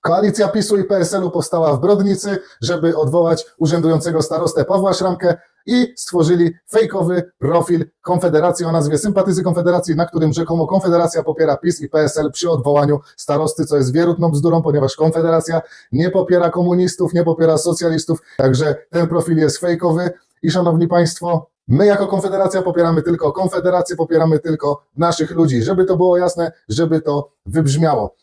Koalicja PiSu i PSL-u powstała w Brodnicy, żeby odwołać urzędującego starostę Pawła Szramkę i stworzyli fejkowy profil Konfederacji o nazwie Sympatyzy Konfederacji, na którym rzekomo Konfederacja popiera PiS i PSL przy odwołaniu starosty, co jest wierutną bzdurą, ponieważ Konfederacja nie popiera komunistów, nie popiera socjalistów, także ten profil jest fejkowy i szanowni państwo, my jako Konfederacja popieramy tylko Konfederację, popieramy tylko naszych ludzi, żeby to było jasne, żeby to wybrzmiało.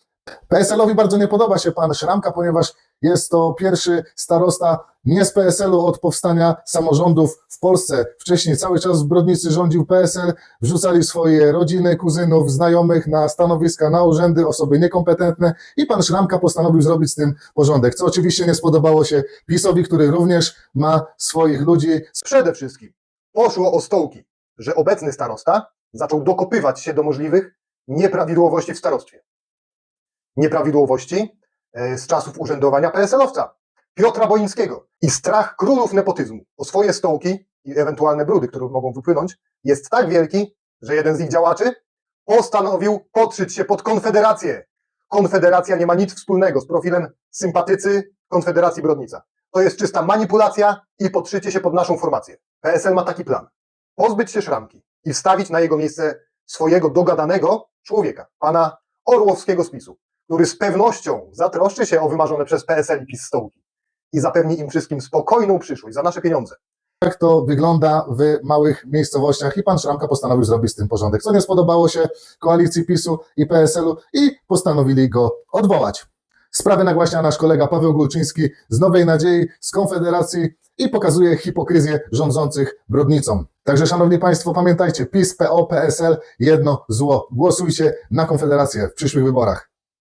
PSL-owi bardzo nie podoba się pan Szramka, ponieważ jest to pierwszy starosta nie z PSL-u od powstania samorządów w Polsce. Wcześniej cały czas w Brodnicy rządził PSL, wrzucali swoje rodziny, kuzynów, znajomych na stanowiska, na urzędy, osoby niekompetentne i pan Szramka postanowił zrobić z tym porządek, co oczywiście nie spodobało się PiSowi, który również ma swoich ludzi. Przede wszystkim poszło o stołki, że obecny starosta zaczął dokopywać się do możliwych nieprawidłowości w starostwie. Nieprawidłowości e, z czasów urzędowania PSL-owca Piotra Boińskiego. I strach królów nepotyzmu o swoje stołki i ewentualne brudy, które mogą wypłynąć, jest tak wielki, że jeden z ich działaczy postanowił podszyć się pod Konfederację. Konfederacja nie ma nic wspólnego z profilem sympatycy Konfederacji Brodnica. To jest czysta manipulacja i podszycie się pod naszą formację. PSL ma taki plan. Pozbyć się szramki i wstawić na jego miejsce swojego dogadanego człowieka, pana Orłowskiego z PiSu, który z pewnością zatroszczy się o wymarzone przez PSL i PiS stołki i zapewni im wszystkim spokojną przyszłość za nasze pieniądze. jak to wygląda w małych miejscowościach i pan Szramka postanowił zrobić z tym porządek, co nie spodobało się koalicji PiSu i PSL-u i postanowili go odwołać. Sprawę nagłaśnia nasz kolega Paweł Gulczyński z Nowej Nadziei, z Konfederacji i pokazuje hipokryzję rządzących brodnicą. Także szanowni państwo, pamiętajcie, PiS, PO, PSL, jedno zło. Głosujcie na Konfederację w przyszłych wyborach.